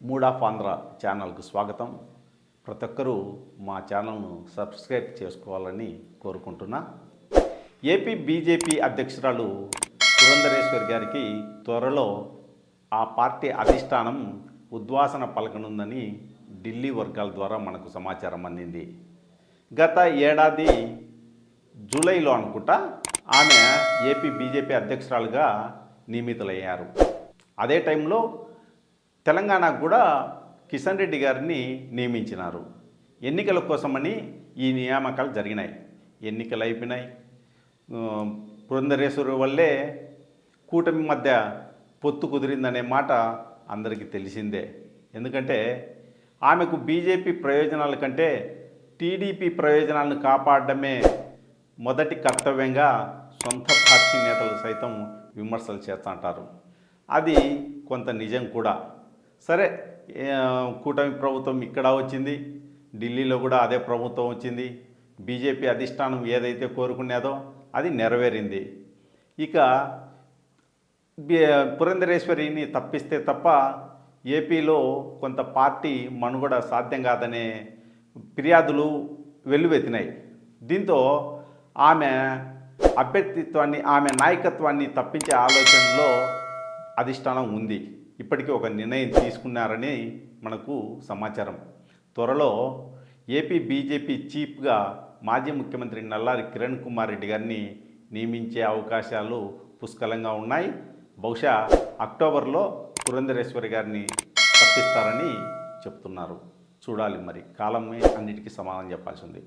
Mood of Andhra ఛానల్కు స్వాగతం. ప్రతి ఒక్కరూ మా ఛానల్ను సబ్స్క్రైబ్ చేసుకోవాలని కోరుకుంటున్నా. ఏపీ బీజేపీ అధ్యక్షురాలు పురంధరేశ్వరి గారికి త్వరలో ఆ పార్టీ అధిష్టానం ఉద్వాసన పలకనుందని ఢిల్లీ వర్గాల ద్వారా మనకు సమాచారం అందింది. గత ఏడాది జూలైలో అనుకుంటా ఆమె ఏపీ బీజేపీ అధ్యక్షురాలుగా నియమితులయ్యారు. అదే టైంలో తెలంగాణకు కూడా కిషన్ రెడ్డి గారిని నియమించినారు. ఎన్నికల కోసమని ఈ నియామకాలు జరిగినాయి. ఎన్నికలు అయిపోయినాయి. పురంధరేశ్వరు వల్లే కూటమి మధ్య పొత్తు కుదిరిందనే మాట అందరికీ తెలిసిందే. ఎందుకంటే ఆమెకు బీజేపీ ప్రయోజనాల కంటే టీడీపీ ప్రయోజనాలను కాపాడడమే మొదటి కర్తవ్యంగా సొంత పార్టీ నేతలు సైతం విమర్శలు చేస్తుంటారు అది కొంత నిజం కూడా. సరే కూటమి ప్రభుత్వం ఇక్కడ వచ్చింది ఢిల్లీలో కూడా అదే ప్రభుత్వం వచ్చింది బీజేపీ అధిష్టానం ఏదైతే కోరుకునేదో అది నెరవేరింది. ఇక బి- పురంధరేశ్వరిని తప్పిస్తే తప్ప ఏపీలో కొంత పార్టీ మనుగడ సాధ్యం కాదనే ఫిర్యాదులు వెల్లువెత్తినాయి. దీంతో ఆమె అభ్యర్థిత్వాన్ని ఆమె నాయకత్వాన్ని తప్పించే ఆలోచనలో అధిష్టానం ఉంది. ఇప్పటికీ ఒక నిర్ణయం తీసుకున్నారని మనకు సమాచారం. త్వరలో ఏపీ బీజేపీ చీఫ్గా మాజీ ముఖ్యమంత్రి నల్లారి కిరణ్ కుమార్ రెడ్డి గారిని నియమించే అవకాశాలు పుష్కలంగా ఉన్నాయి. బహుశా అక్టోబర్లో పురంధరేశ్వరి గారిని తప్పిస్తారని చెప్తున్నారు. చూడాలి మరి. కాలమే అన్నిటికీ సమాధానం చెప్పాల్సి ఉంది.